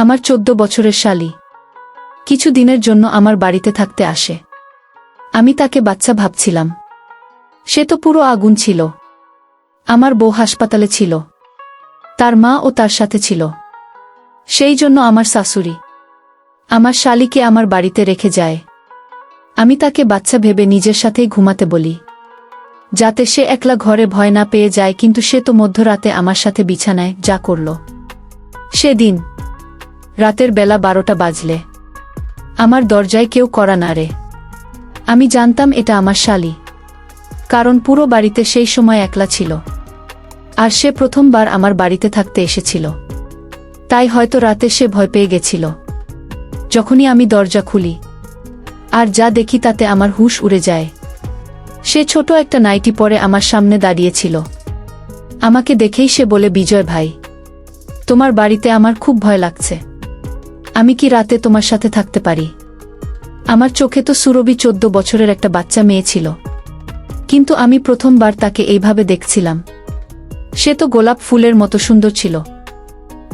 আমার চোদ্দ বছরের শালি। কিছু দিনের জন্য আমার বাড়িতে থাকতে আসে। আমি তাকে বাচ্চা ভাবছিলাম। সে তো পুরো আগুন ছিল। আমার বউ হাসপাতালে ছিল। তার মা ও তার সাথে ছিল। সেই জন্য আমার শাশুড়ি। আমার শালিকে আমার বাড়িতে রেখে যায়। আমি তাকে বাচ্চা ভেবে নিজের সাথেই ঘুমাতে বলি। যাতে সে একলা ঘরে ভয় না পেয়ে যায়, কিন্তু সে তো মধ্যরাতে আমার সাথে বিছানায় যা করল। সেদিন রাতের বেলা বারোটা বাজলে। আমার দরজায় কেউ করা না রে। আমি জানতাম এটা আমার শালি। কারণ পুরো বাড়িতে সেই সময় একলা ছিল। আর সে প্রথমবার আমার বাড়িতে থাকতে এসেছিল। তাই হয়তো রাতে সে ভয় পেয়ে গেছিল। যখনই আমি দরজা খুলি, আর যা দেখি তাতে আমার হুশ উড়ে যায়। সে ছোট একটা নাইটি পরে আমার সামনে দাঁড়িয়েছিল। আমাকে দেখেই সে বলে, বিজয় ভাই, তোমার বাড়িতে আমার খুব ভয় লাগছে। আমি কি রাতে তোমার সাথে থাকতে পারি? আমার চোখে তো সুরভি চোদ্দ বছরের একটা বাচ্চা মেয়ে ছিল। কিন্তু আমি প্রথমবার তাকে এইভাবে দেখছিলাম। সে তো গোলাপ ফুলের মতো সুন্দর ছিল।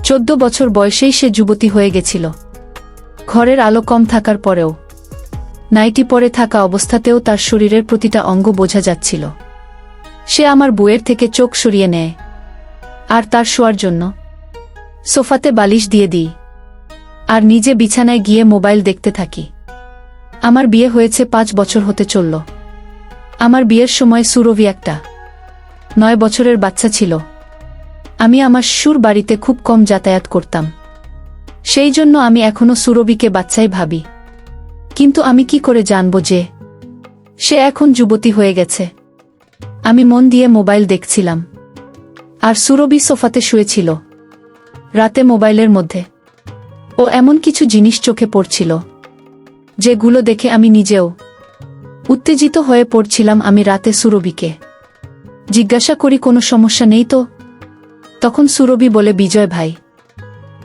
চোদ্দ বছর বয়সেই সে যুবতী হয়ে গেছিল। ঘরের আলো কম থাকার পরেও, নাইটি পরে থাকা অবস্থাতেও তার শরীরের প্রতিটা অঙ্গ বোঝা যাচ্ছিল। সে আমার বউয়ের থেকে চোখ সরিয়ে নেয়। আর তার শোয়ার জন্য, সোফাতে বালিশ দিয়ে দিই। আর নিজে বিছানায় গিয়ে মোবাইল দেখতে থাকি। আমার বিয়ে হয়েছে পাঁচ বছর হতে চলল। আমার বিয়ের সময় সুরভি একটা। নয় বছরের বাচ্চা ছিল। আমি আমার সুর বাড়িতে খুব কম যাতায়াত করতাম। সেই জন্য আমি এখনও সুরভিকে বাচ্চাই ভাবি। কিন্তু আমি কি করে জানব যে, সে এখন যুবতী হয়ে গেছে। আমি মন দিয়ে মোবাইল দেখছিলাম। আর সুরভি সোফাতে শুয়েছিল। রাতে মোবাইলের মধ্যে। ও এমন কিছু জিনিস চোখে পড়ছিল, যেগুলো দেখে আমি নিজেও উত্তেজিত হয়ে পড়ছিলাম আমি রাতে সুরভিকে। জিজ্ঞাসা করি, কোনো সমস্যা নেই তো? তখন সুরভি বলে, বিজয় ভাই,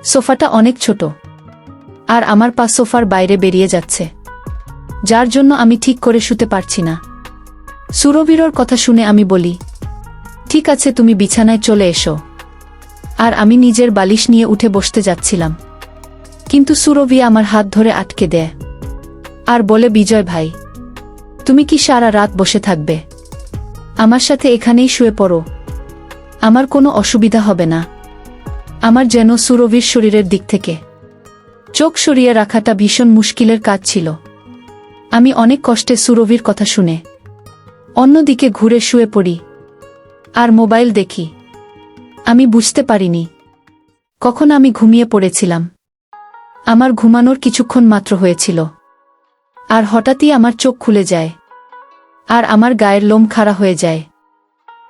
সোফাটা অনেক ছোট, আর আমার পা সোফার বাইরে বেরিয়ে যাচ্ছে, যার জন্য আমি ঠিক করে শুতে পারছি না। সুরভিরর কথা শুনে আমি বলি, ঠিক আছে, তুমি বিছানায় চলে এসো। আর আমি নিজের বালিশ নিয়ে উঠে বসতে যাচ্ছিলাম। কিন্তু সুরভি আমার হাত ধরে আটকে দেয়। আর বলে, বিজয় ভাই, তুমি কি সারা রাত বসে থাকবে? আমার সাথে এখানেই শুয়ে পড়ো। আমার কোনো অসুবিধা হবে না। আমার যেন সুরভির শরীরের দিক থেকে চোখ সরিয়ে রাখাটা ভীষণ মুশকিলের কাজ ছিল। আমি অনেক কষ্টে সুরভির কথা শুনে অন্যদিকে ঘুরে শুয়ে পড়ি আর মোবাইল দেখি। আমি বুঝতে পারিনি। কখন আমি ঘুমিয়ে পড়েছিলাম। আমার ঘুমানোর কিছুক্ষণ মাত্র হয়েছিল। আর হঠাৎই আমার চোখ খুলে যায়। আর আমার গায়ের লোম খাড়া হয়ে যায়।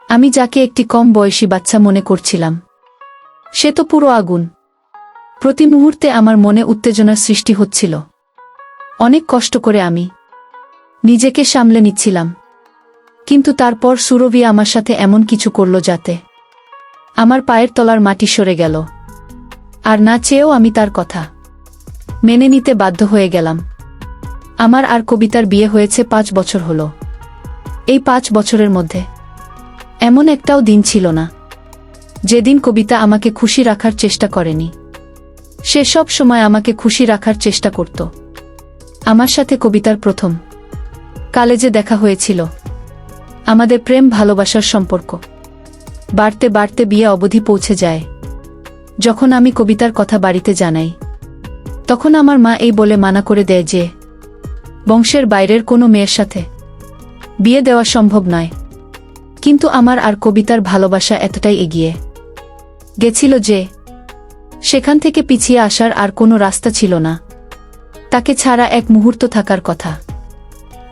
আমি যাকে একটি কম বয়সী বাচ্চা মনে করছিলাম। সে তো পুরো আগুন। প্রতি মুহূর্তে আমার মনে উত্তেজনার সৃষ্টি হচ্ছিল। অনেক কষ্ট করে আমি নিজেকে সামলে নিচ্ছিলাম। কিন্তু তারপর সুরভি আমার সাথে এমন কিছু করল যাতে আমার পায়ের তলার মাটি সরে গেল। আর না চেয়েও আমি তার কথা মেনে নিতে বাধ্য হয়ে গেলাম। আমার আর কবিতার বিয়ে হয়েছে পাঁচ বছর হলো। এই পাঁচ বছরের মধ্যে এমন একটাও দিন ছিল না। যেদিন কবিতা আমাকে খুশি রাখার চেষ্টা করেনি। সে সব সময় আমাকে খুশি রাখার চেষ্টা করত। আমার সাথে কবিতার প্রথম কালেজে দেখা হয়েছিল। আমাদের প্রেম ভালোবাসার সম্পর্ক। বাড়তে বাড়তে বিয়ে অবধি পৌঁছে যায়। যখন আমি কবিতার কথা বাড়িতে জানাই তখন আমার মা এই বলে মানা করে দেয় যে, বংশের বাইরের কোনো মেয়ের সাথে বিয়ে দেওয়া সম্ভব নয়। কিন্তু আমার আর কবিতার ভালোবাসা এতটাই এগিয়ে গেছিল যে, সেখান থেকে পিছিয়ে আসার আর কোনো রাস্তা ছিল না। তাকে ছাড়া এক মুহূর্ত থাকার কথা।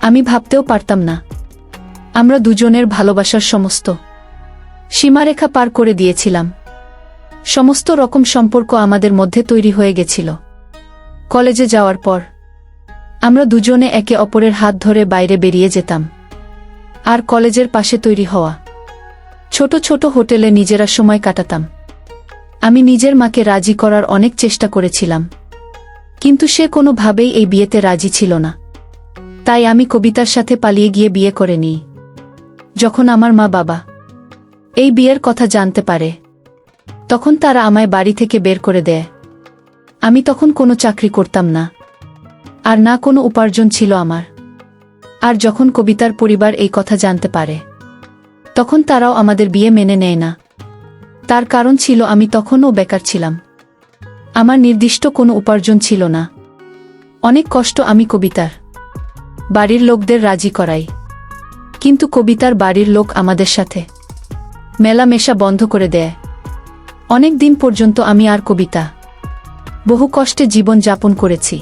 আমি ভাবতেও পারতাম না। আমরা দুজনের ভালোবাসার সমস্ত সীমারেখা পার করে দিয়েছিলাম। সমস্ত রকম সম্পর্ক আমাদের মধ্যে তৈরি হয়ে গেছিল। কলেজে যাওয়ার পর, আমরা দুজনে একে অপরের হাত ধরে বাইরে বেরিয়ে যেতাম। আর কলেজের পাশে তৈরি হওয়া। ছোট ছোট হোটেলে নিজেরা সময় কাটাতাম। আমি নিজের মাকে রাজি করার অনেক চেষ্টা করেছিলাম। কিন্তু সে কোনোভাবেই এই বিয়েতে রাজি ছিল না। তাই আমি কবিতার সাথে পালিয়ে গিয়ে বিয়ে করে নিই। যখন আমার মা বাবা এই বিয়ের কথা জানতে পারে, তখন তারা আমায় বাড়ি থেকে বের করে দেয়। আমি তখন কোনো চাকরি করতাম না। আর না কোনো উপার্জন ছিল আমার। আর যখন কবিতার পরিবার এই কথা জানতে পারে, তখন তারাও আমাদের বিয়ে মেনে নেয় না। তার কারণ ছিল আমি তখনও বেকার ছিলাম। আমার নির্দিষ্ট কোনো উপার্জন ছিল না। অনেক কষ্ট আমি কবিতার বাড়ির লোকদের রাজি করাই। কিন্তু কবিতার বাড়ির লোক আমাদের সাথে মেলামেশা বন্ধ করে দেয়। অনেক দিন পর্যন্ত আমি আর কবিতা বহু কষ্টে জীবন যাপন করেছি।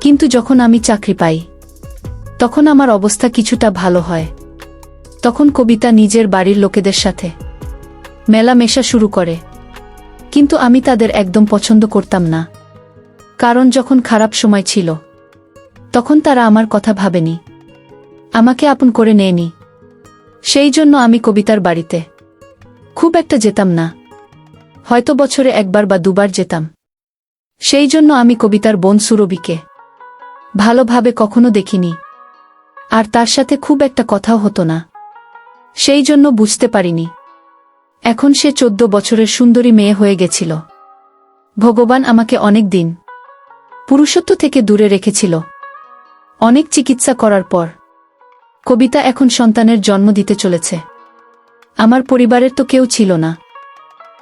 কিন্তু যখন আমি চাকরি পাই, তখন আমার অবস্থা কিছুটা ভালো হয়। তখন কবিতা নিজের বাড়ির লোকেদের সাথে মেলামেশা শুরু করে। কিন্তু আমি তাদের একদম পছন্দ করতাম না। কারণ যখন খারাপ সময় ছিল, তখন তারা আমার কথা ভাবেনি। আমাকে আপন করে নেয়নি। সেই জন্য আমি কবিতার বাড়িতে খুব একটা যেতাম না। হয়তো বছরে একবার বা দুবার যেতাম। সেই জন্য আমি কবিতার বোন সুরবিকে ভালোভাবে কখনো দেখিনি। আর তার সাথে খুব একটা কথাও হতো না। সেই জন্য বুঝতে পারিনি। এখন সে চোদ্দ বছরের সুন্দরী মেয়ে হয়ে গেছিল। ভগবান আমাকে অনেক দিন পুরুষত্ব থেকে দূরে রেখেছিল। অনেক চিকিৎসা করার পর কবিতা এখন সন্তানের জন্ম দিতে চলেছে। আমার পরিবারের তো কেউ ছিল না।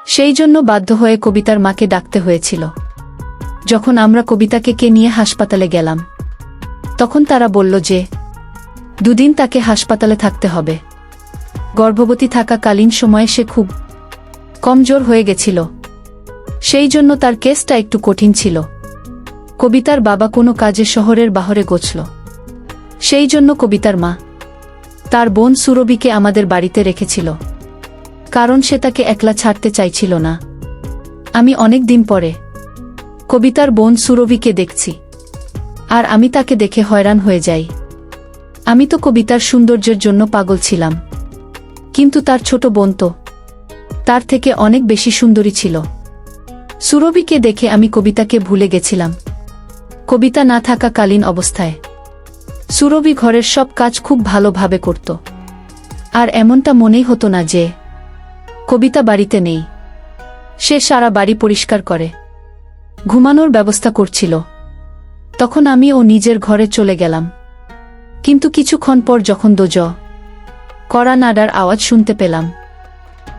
সেই জন্য বাধ্য হয়ে কবিতার মাকে ডাকতে হয়েছিল। যখন আমরা কবিতাকে কে নিয়ে হাসপাতালে গেলাম, তখন তারা বলল যে, দুদিন তাকে হাসপাতালে থাকতে হবে। গর্ভবতী থাকাকালীন সময়ে সে খুব কমজোর হয়ে গেছিল। সেই জন্য তার কেসটা একটু কঠিন ছিল। কবিতার বাবা কোনো কাজে শহরের বাহরে গোছল। সেই জন্য কবিতার মা তার বোন সুরবিকে আমাদের বাড়িতে রেখেছিল। কারণ সে তাকে একলা ছাড়তে চাইছিল না। আমি অনেক দিন পরে কবিতার বোন সুরভিকে দেখছি। আর আমি তাকে দেখে হয়রান হয়ে যাই। আমি তো কবিতার সৌন্দর্যের জন্য পাগল ছিলাম। কিন্তু তার ছোট বোন তো, তার থেকে অনেক বেশি সুন্দরী ছিল। সুরভিকে দেখে আমি কবিতাকে ভুলে গেছিলাম। কবিতা না থাকাকালীন অবস্থায়। সুরভি ঘরের সব কাজ খুব ভালোভাবে করত। আর এমনটা মনেই হতো না যে, কবিতা বাড়িতে নেই। সে সারা বাড়ি পরিষ্কার করে। ঘুমানোর ব্যবস্থা করছিল। তখন আমি ও নিজের ঘরে চলে গেলাম। কিন্তু কিছুক্ষণ পর যখন দোজ কড়া নাডার আওয়াজ শুনতে পেলাম,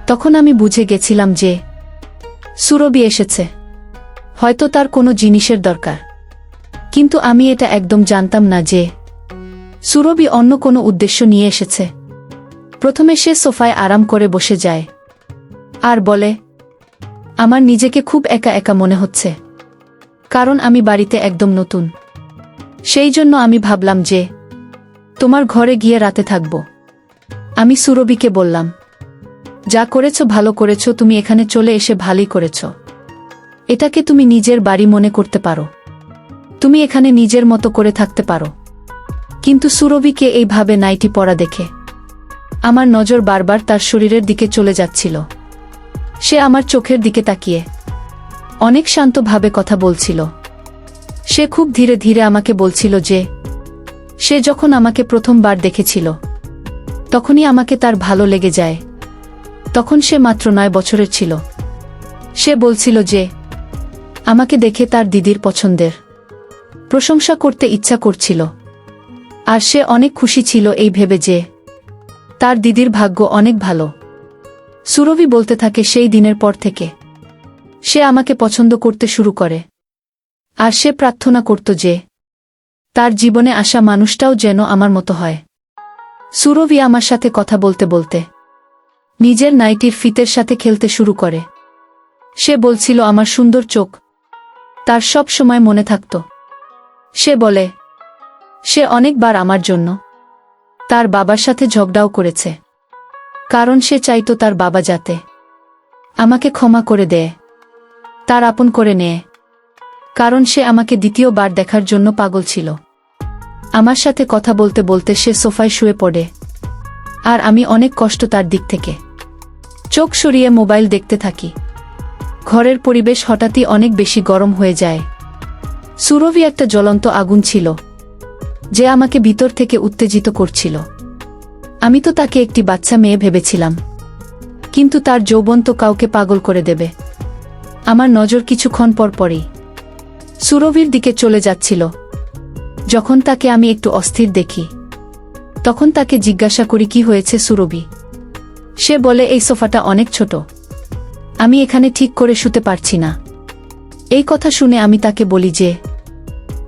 তখন আমি বুঝে গেছিলাম যে সুরবি এসেছে। হয়তো তার কোনো জিনিসের দরকার। কিন্তু আমি এটা একদম জানতাম না যে সুরবি অন্য কোনো উদ্দেশ্য নিয়ে এসেছে। প্রথমে সে সোফায় আরাম করে বসে যায়। আর বলে, আমার নিজেকে খুব একা একা মনে হচ্ছে। কারণ আমি বাড়িতে একদম নতুন। সেই জন্য আমি ভাবলাম যে, তোমার ঘরে গিয়ে রাতে থাকব। আমি সুরবিকে বললাম, যা করেছ ভালো করেছ, তুমি এখানে চলে এসে ভালোই করেছ। এটাকে তুমি নিজের বাড়ি মনে করতে পারো। তুমি এখানে নিজের মতো করে থাকতে পারো। কিন্তু সুরভিকে এইভাবে নাইটি পরা দেখে আমার নজর বারবার তার শরীরের দিকে চলে যাচ্ছিল। সে আমার চোখের দিকে তাকিয়ে অনেক শান্তভাবে কথা বলছিল। সে খুব ধীরে ধীরে আমাকে বলছিল যে, সে যখন আমাকে প্রথমবার দেখেছিল, তখনই আমাকে তার ভালো লেগে যায়। তখন সে মাত্র নয় বছরের ছিল। সে বলছিল যে, আমাকে দেখে তার দিদির পছন্দের। প্রশংসা করতে ইচ্ছা করছিল। আর সে অনেক খুশি ছিল এই ভেবে যে, তার দিদির ভাগ্য অনেক ভালো। সুরভি বলতে থাকে সেই দিনের পর থেকে। সে আমাকে পছন্দ করতে শুরু করে। আর সে প্রার্থনা করত যে, তার জীবনে আসা মানুষটাও যেন আমার মতো হয়। সুরভি আমার সাথে কথা বলতে বলতে, নিজের নাইটির ফিতের সাথে খেলতে শুরু করে। সে বলছিল, আমার সুন্দর চোখ। তার সব সময় মনে থাকত। সে বলে, সে অনেকবার আমার জন্য তার বাবার সাথে ঝগড়াও করেছে। কারণ সে চাইতো তার বাবা যাতে আমাকে ক্ষমা করে দেয়। তার আপন করে নেয় কারণ সে আমাকে দ্বিতীয়বার দেখার জন্য পাগল ছিল। আমার সাথে কথা বলতে বলতে সে সোফায় শুয়ে পড়ে। আর আমি অনেক কষ্ট তার দিক থেকে। চোখ সরিয়ে মোবাইল দেখতে থাকি। ঘরের পরিবেশ হঠাৎই অনেক বেশি গরম হয়ে যায়। সুরভি একটা জ্বলন্ত আগুন ছিল, যে আমাকে ভিতর থেকে উত্তেজিত করছিল। আমি তো তাকে একটি বাচ্চা মেয়ে ভেবেছিলাম। কিন্তু তার যৌবন তো কাউকে পাগল করে দেবে। আমার নজর কিছুক্ষণ পর পরই। সুরভির দিকে চলে যাচ্ছিল। যখন তাকে আমি একটু অস্থির দেখি, তখন তাকে জিজ্ঞাসা করি, কি হয়েছে সুরভি? সে বলে, এই সোফাটা অনেক ছোট। আমি এখানে ঠিক করে শুতে পারছি না। এই কথা শুনে আমি তাকে বলি যে,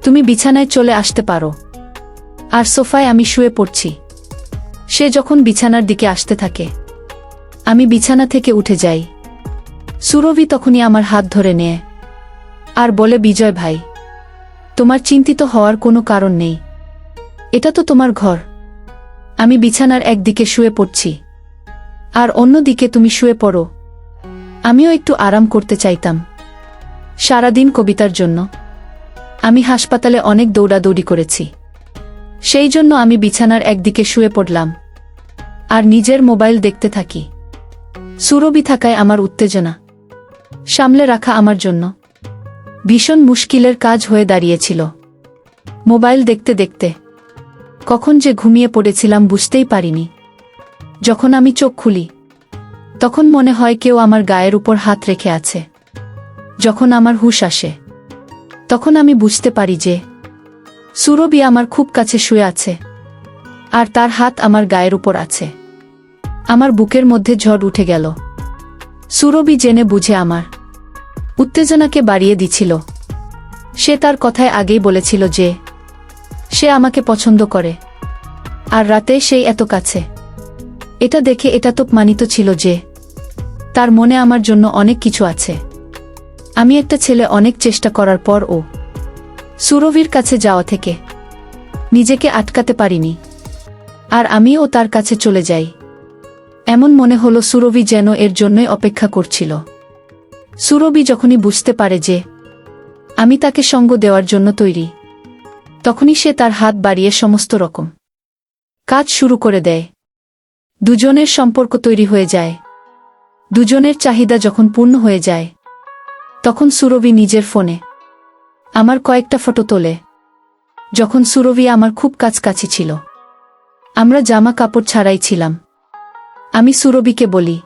তুমি বিছানায় চলে আসতে পারো। আর সোফায় আমি শুয়ে পড়ছি। সে যখন বিছানার দিকে আসতে থাকে, আমি বিছানা থেকে উঠে যাই। সুরভি তখনই আমার হাত ধরে নেয়। আর বলে, বিজয় ভাই, তোমার চিন্তিত হওয়ার কোনো কারণ নেই। এটা তো তোমার ঘর। আমি বিছানার একদিকে শুয়ে পড়ছি। আর অন্যদিকে তুমি শুয়ে পড়ো। আমিও একটু আরাম করতে চাইতাম। সারাদিন কবিতার জন্য। আমি হাসপাতালে অনেক দৌড়াদৌড়ি করেছি। সেই জন্য আমি বিছানার একদিকে শুয়ে পড়লাম। আর নিজের মোবাইল দেখতে থাকি। সুরবি থাকায় আমার উত্তেজনা। সামলে রাখা আমার জন্য। ভীষণ মুশকিলের কাজ হয়ে দাঁড়িয়েছিল। মোবাইল দেখতে দেখতে। কখন যে ঘুমিয়ে পড়েছিলাম বুঝতেই পারিনি। যখন আমি চোখ খুলি, তখন মনে হয় কেউ আমার গায়ের উপর হাত রেখে আছে। যখন আমার হুশ আসে, তখন আমি বুঝতে পারি যে সুরবি আমার খুব কাছে শুয়ে আছে, আর তার হাত আমার গায়ের উপর আছে। আমার বুকের মধ্যে ঝড় উঠে গেল। সুরবি জেনে বুঝে আমার উত্তেজনাকে বাড়িয়ে দিছিল। সে তার কথায় আগেই বলেছিল যে, সে আমাকে পছন্দ করে। আর রাতে সেই এত কাছে। এটা দেখে এটা তো মানিত ছিল যে, তার মনে আমার জন্য অনেক কিছু আছে। আমি একটা ছেলে অনেক চেষ্টা করার পর ও সুরভির কাছে যাওয়া থেকে নিজেকে আটকাতে পারিনি। আর আমিও তার কাছে চলে যাই। এমন মনে হলো সুরভি যেন এর জন্যই অপেক্ষা করছিল। সুরভি যখনই বুঝতে পারে যে আমি তাকে সঙ্গ দেওয়ার জন্য তৈরি, তখনই সে তার হাত বাড়িয়ে সমস্ত রকম কাজ শুরু করে দেয়। দুজনের সম্পর্ক তৈরি হয়ে যায়। দুজনের চাহিদা যখন পূর্ণ হয়ে যায়, তখন সুরভি নিজের ফোনে, আমার কয়েকটা ফটো তোলে। যখন সুরভি আমার খুব কাছকাছি ছিল। আমরা জামা কাপড় ছাড়াই ছিলাম। আমি সুরভিকে বলি,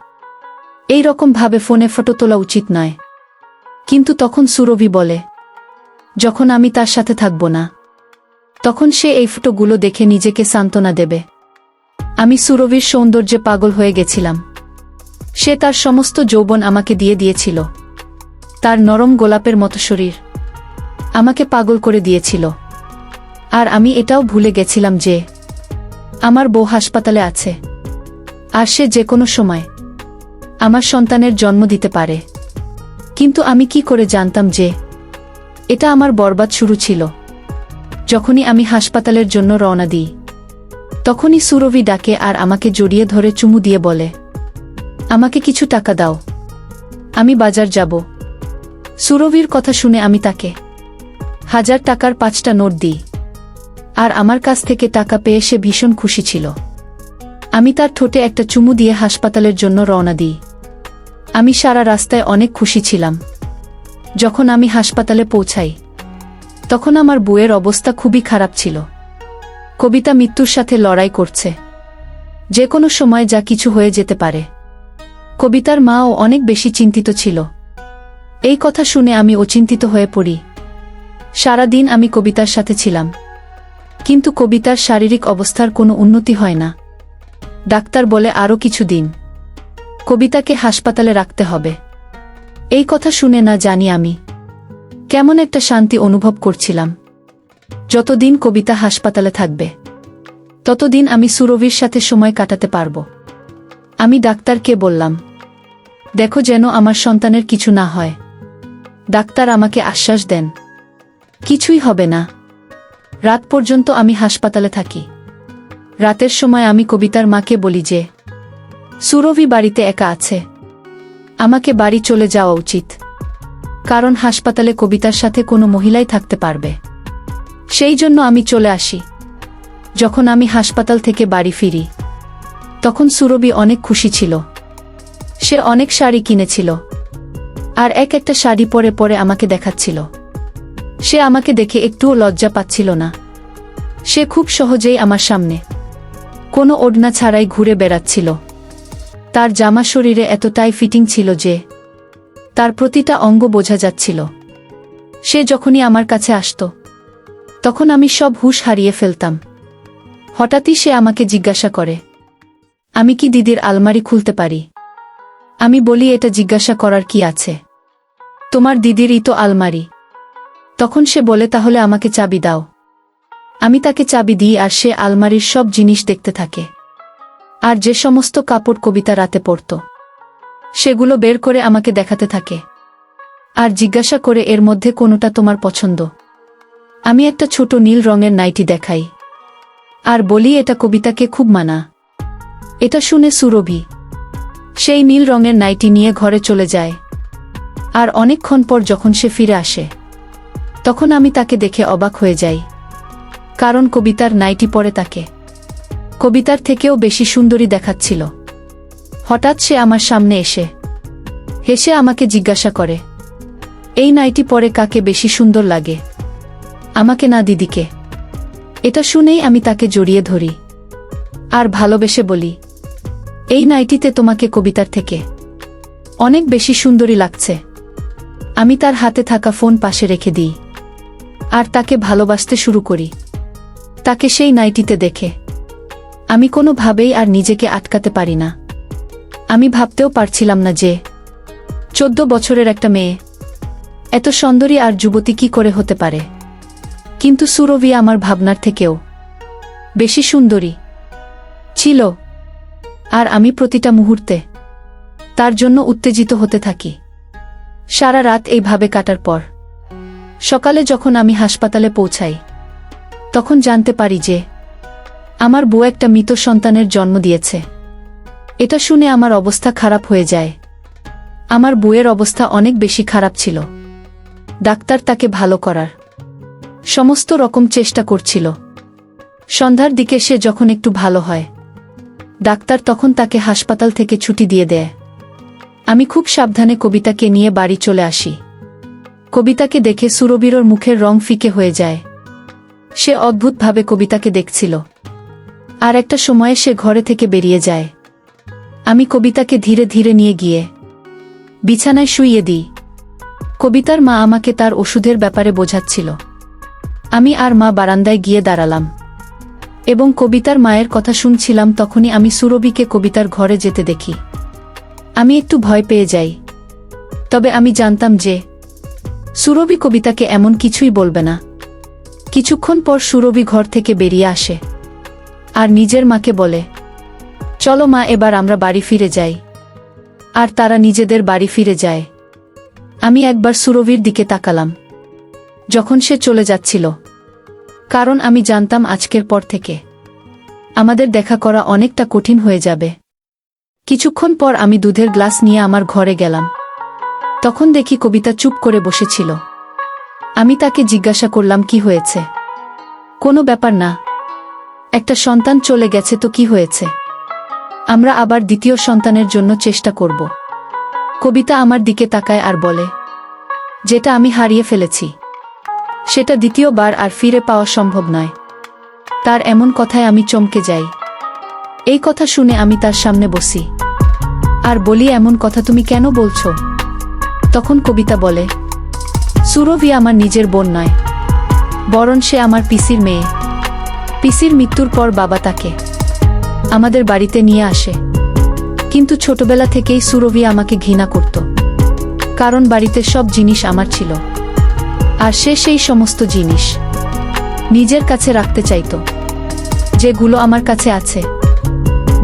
এই রকম ভাবে ফোনে ফটো তোলা উচিত নয়। কিন্তু তখন সুরভি বলে, যখন আমি তার সাথে থাকব না, তখন সে এই ফটোগুলো দেখে নিজেকে সান্ত্বনা দেবে। আমি সুরভির সৌন্দর্যে পাগল হয়ে গেছিলাম। সে তার সমস্ত যৌবন আমাকে দিয়ে দিয়েছিল। তার নরম গোলাপের মতো শরীর আমাকে পাগল করে দিয়েছিল। আর আমি এটাও ভুলে গেছিলাম যে, আমার বউ হাসপাতালে আছে। আর সে যে কোনো সময় আমার সন্তানের জন্ম দিতে পারে। কিন্তু আমি কি করে জানতাম যে এটা আমার বরবাদ শুরু ছিল? যখনই আমি হাসপাতালের জন্য রওনা দিই, তখনই সুরভি ডাকে আর আমাকে জড়িয়ে ধরে চুমু দিয়ে বলে, আমাকে কিছু টাকা দাও। আমি বাজার যাব। সুরভির কথা শুনে আমি তাকে হাজার টাকার পাঁচটা নোট দিই, আর আমার কাছ থেকে টাকা পেয়ে সে ভীষণ খুশি ছিল। আমি তার ঠোঁটে একটা চুমু দিয়ে হাসপাতালের জন্য রওনা দিই। আমি সারা রাস্তায় অনেক খুশি ছিলাম। যখন আমি হাসপাতালে পৌঁছাই, তখন আমার বউয়ের অবস্থা খুবই খারাপ ছিল। কবিতা মৃত্যুর সাথে লড়াই করছে। যে কোনো সময় যা কিছু হয়ে যেতে পারে। কবিতার মাও অনেক বেশি চিন্তিত ছিল। এই কথা শুনে আমি অচিন্তিত হয়ে পড়ি। সারাদিন আমি কবিতার সাথে ছিলাম। কিন্তু কবিতার শারীরিক অবস্থার কোনো উন্নতি হয় না। ডাক্তার বলে আরও কিছু দিন। কবিতাকে হাসপাতালে রাখতে হবে। এই কথা শুনে না জানি আমি। কেমন একটা শান্তি অনুভব করছিলাম। যতদিন কবিতা হাসপাতালে থাকবে, ততদিন আমি সুরভির সাথে সময় কাটাতে পারব। আমি ডাক্তারকে বললাম, দেখো যেন আমার সন্তানের কিছু না হয়। ডাক্তার আমাকে আশ্বাস দেন। কিছুই হবে না। রাত পর্যন্ত আমি হাসপাতালে থাকি। রাতের সময় আমি কবিতার মাকে বলি যে, সুরভি বাড়িতে একা আছে। আমাকে বাড়ি চলে যাওয়া উচিত। কারণ হাসপাতালে কবিতার সাথে কোনো মহিলাই থাকতে পারবে। সেই জন্য আমি চলে আসি। যখন আমি হাসপাতাল থেকে বাড়ি ফিরি, তখন সুরভি অনেক খুশি ছিল। সে অনেক শাড়ি কিনেছিল। আর এক একটা শাড়ি পরে পরে আমাকে দেখাচ্ছিল। সে আমাকে দেখে একটুও লজ্জা পাচ্ছিল না। সে খুব সহজেই আমার সামনে কোনো ওড়না ছাড়াই ঘুরে বেড়াচ্ছিল। তার জামা শরীরে এতটাই ফিটিং ছিল যে, তার প্রতিটা অঙ্গ বোঝা যাচ্ছিল। সে যখনই আমার কাছে আসতো, তখন আমি সব হুঁশ হারিয়ে ফেলতাম। হঠাৎই সে আমাকে জিজ্ঞাসা করে, আমি কি দিদির আলমারি খুলতে পারি? আমি বলি, এটা জিজ্ঞাসা করার কি আছে? তোমার দিদিরই তো আলমারি। তখন সে বলে, তাহলে আমাকে চাবি দাও। আমি তাকে চাবি দিই আর সে আলমারির সব জিনিস দেখতে থাকে। আর যে সমস্ত কাপড় কবিতা রাতে পড়ত, সেগুলো বের করে আমাকে দেখাতে থাকে। আর জিজ্ঞাসা করে এর মধ্যে কোনোটা তোমার পছন্দ। আমি একটা ছোট নীল রঙের নাইটি দেখাই। আর বলি, এটা কবিতাকে খুব মানা। এটা শুনে সুরভি সেই নীল রঙের নাইটি নিয়ে ঘরে চলে যায়। আর অনেকক্ষণ পর যখন সে ফিরে আসে, তখন আমি তাকে দেখে অবাক হয়ে যাই। কারণ কবিতার নাইটি পরে তাকে। কবিতার থেকেও বেশি সুন্দরী দেখাচ্ছিল। হঠাৎ সে আমার সামনে এসে হেসে আমাকে জিজ্ঞাসা করে, এই নাইটি পরে কাকে বেশি সুন্দর লাগে? আমাকে না, দিদিকে। এটা শুনেই আমি তাকে জড়িয়ে ধরি। আর ভালোবেসে বলি, এই নাইটিতে তোমাকে কবিতার থেকে অনেক বেশি সুন্দরী লাগছে। আমি তার হাতে থাকা ফোন পাশে রেখে দিই। আর তাকে ভালোবাসতে শুরু করি। তাকে সেই নাইটিতে দেখে। আমি কোনোভাবেই আর নিজেকে আটকাতে পারি না। আমি ভাবতেও পারছিলাম না যে, চোদ্দ বছরের একটা মেয়ে, এত সুন্দরী আর যুবতী কি করে হতে পারে। কিন্তু সুরভি আমার ভাবনার থেকেও বেশি সুন্দরী ছিল, আর আমি প্রতিটা মুহূর্তে তার জন্য উত্তেজিত হতে থাকি। সারা রাত এইভাবে কাটার পর, সকালে যখন আমি হাসপাতালে পৌঁছাই তখন জানতে পারি যে, আমার বউ একটা মৃত সন্তানের জন্ম দিয়েছে। এটা শুনে আমার অবস্থা খারাপ হয়ে যায়। আমার বউয়ের অবস্থা অনেক বেশি খারাপ ছিল। ডাক্তার তাকে ভালো করার সমস্ত রকম চেষ্টা করছিল। সন্ধ্যার দিকে সে যখন একটু ভালো হয়, ডাক্তার তখন তাকে হাসপাতাল থেকে ছুটি দিয়ে দেয়। আমি খুব সাবধানে কবিতাকে নিয়ে বাড়ি চলে আসি। কবিতাকে দেখে সুরবীরর মুখের রং ফিকে হয়ে যায়। সে অদ্ভুতভাবে কবিতাকে দেখছিল। আর একটা সময়ে সে ঘরে থেকে বেরিয়ে যায়। আমি কবিতাকে ধীরে ধীরে নিয়ে গিয়ে বিছানায় শুইয়ে দিই। কবিতার মা আমাকে তার ওষুধের ব্যাপারে বোঝাচ্ছিল। আমি আর মা বারান্দায় গিয়ে দাঁড়ালাম। এবং কবিতার মায়ের কথা শুনছিলাম তখনই আমি সুরবিকে কবিতার ঘরে যেতে দেখি। আমি একটু ভয় পেয়ে যাই। তবে আমি জানতাম যে সুরভি কবিতাকে এমন কিছুই বলবে না। কিছুক্ষণ পর সুরভি ঘর থেকে বেরিয়ে আসে। আর নিজের মাকে বলে, চলো মা, এবার আমরা বাড়ি ফিরে যাই। আর তারা নিজেদের বাড়ি ফিরে যায়। আমি একবার সুরভির দিকে তাকালাম, যখন সে চলে যাচ্ছিল। কারণ আমি জানতাম আজকের পর থেকে আমাদের দেখা করা অনেকটা কঠিন হয়ে যাবে। কিছুক্ষণ পর আমি দুধের গ্লাস নিয়ে আমার ঘরে গেলাম। তখন দেখি কবিতা চুপ করে বসেছিল। আমি তাকে জিজ্ঞাসা করলাম, কি হয়েছে? কোনো ব্যাপার না। একটা সন্তান চলে গেছে তো কি হয়েছে? আমরা আবার দ্বিতীয় সন্তানের জন্য চেষ্টা করব। কবিতা আমার দিকে তাকায় আর বলে, যেটা আমি হারিয়ে ফেলেছি। সেটা দ্বিতীয়বার আর ফিরে পাওয়া সম্ভব নয়। তার এমন কথায় আমি চমকে যাই। এই কথা শুনে আমি তার সামনে বসি। আর বলি, এমন কথা তুমি কেন বলছো? তখন কবিতা বলে সুরভি আমার নিজের বোন নয়, বরং সে আমার পিসির মেয়ে। পিসির মৃত্যুর পর বাবা তাকে আমাদের বাড়িতে নিয়ে আসে। কিন্তু ছোটবেলা থেকেই সুরভি আমাকে ঘৃণা করত, কারণ বাড়িতে সব জিনিস আমার ছিল। আর সে সেই সমস্ত জিনিস নিজের কাছে রাখতে চাইত, যেগুলো আমার কাছে আছে।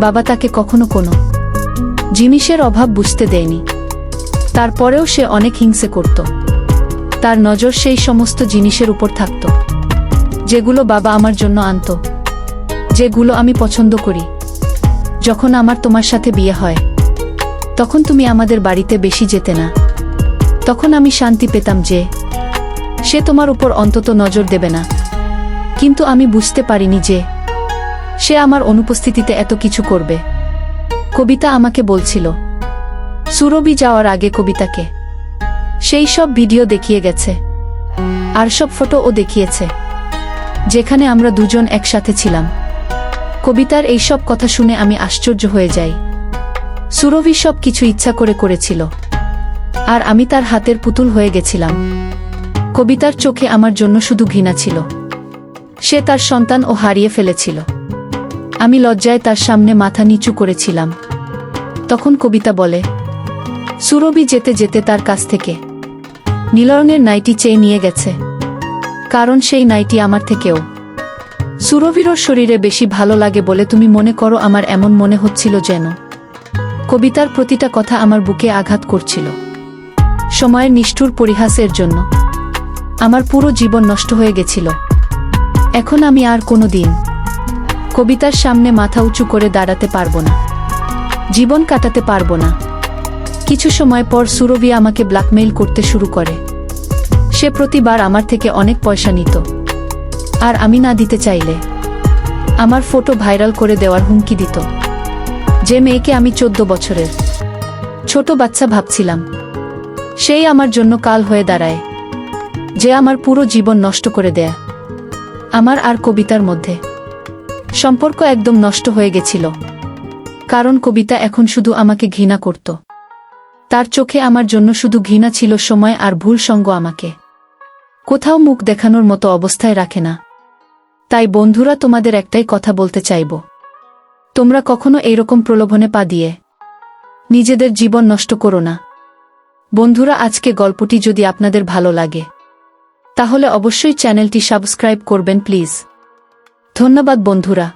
বাবা তাকে কখনো কোনো জিনিসের অভাব বুঝতে দেয়নি। তারপরেও সে অনেক হিংসে করত। তার নজর সেই সমস্ত জিনিসের উপর থাকত, যেগুলো বাবা আমার জন্য আনত, যেগুলো আমি পছন্দ করি। যখন আমার তোমার সাথে বিয়ে হয়, তখন তুমি আমাদের বাড়িতে বেশি যেতে না। তখন আমি শান্তি পেতাম যে, সে তোমার উপর অন্তত নজর দেবে না। কিন্তু আমি বুঝতে পারিনি যে, সে আমার অনুপস্থিতিতে এত কিছু করবে। কবিতা আমাকে বলছিল, সুরভি যাওয়ার আগে কবিতাকে সেই সব ভিডিও দেখিয়ে গেছে। আর সব ফটো ও দেখিয়েছে। যেখানে আমরা দুজন একসাথে ছিলাম। কবিতার এই সব কথা শুনে আমি আশ্চর্য হয়ে যাই। সুরভি সব কিছু ইচ্ছা করে করেছিল। আর আমি তার হাতের পুতুল হয়ে গেছিলাম। কবিতার চোখে আমার জন্য শুধু ঘৃণা ছিল। সে তার সন্তান ও হারিয়ে ফেলেছিল। আমি লজ্জায় তার সামনে মাথা নিচু করেছিলাম। তখন কবিতা বলে, সুরভি যেতে যেতে তার কাছ থেকে নীলরঙের নাইটি চেয়ে নিয়ে গেছে। কারণ সেই নাইটি আমার থেকেও। সুরভিরও শরীরে বেশি ভালো লাগে বলে তুমি মনে করো আমার এমন মনে হচ্ছিল যেন। কবিতার প্রতিটা কথা আমার বুকে আঘাত করছিল। সময়ের নিষ্ঠুর পরিহাসের জন্য। আমার পুরো জীবন নষ্ট হয়ে গেছিল। এখন আমি আর কোনো দিন কবিতার সামনে মাথা উঁচু করে দাঁড়াতে পারব না। জীবন কাটাতে পারব না। কিছু সময় পর সুরভি আমাকে ব্ল্যাকমেইল করতে শুরু করে। সে প্রতিবার আমার থেকে অনেক পয়সা নিত। আর আমি না দিতে চাইলে। আমার ফটো ভাইরাল করে দেওয়ার হুমকি দিত। যে মেয়েকে আমি চোদ্দ বছরের। ছোট বাচ্চা ভাবছিলাম। সেই আমার জন্য কাল হয়ে দাঁড়ায়। যে আমার পুরো জীবন নষ্ট করে দেয়া। আমার আর কবিতার মধ্যে। সম্পর্ক একদম নষ্ট হয়ে গেছিল। কারণ কবিতা এখন শুধু আমাকে ঘৃণা করত। তার চোখে আমার জন্য শুধু ঘৃণা ছিল সময় আর ভুল সঙ্গ আমাকে। কোথাও মুখ দেখানোর মতো অবস্থায় রাখে না। তাই বন্ধুরা তোমাদের একটাই কথা বলতে চাইব। তোমরা কখনো এইরকম প্রলোভনে পা দিয়ে নিজেদের জীবন নষ্ট করো না। বন্ধুরা, আজকে গল্পটি যদি আপনাদের ভালো লাগে, তাহলে অবশ্যই চ্যানেলটি সাবস্ক্রাইব করবেন, প্লিজ। ধন্যবাদ, বন্ধুরা।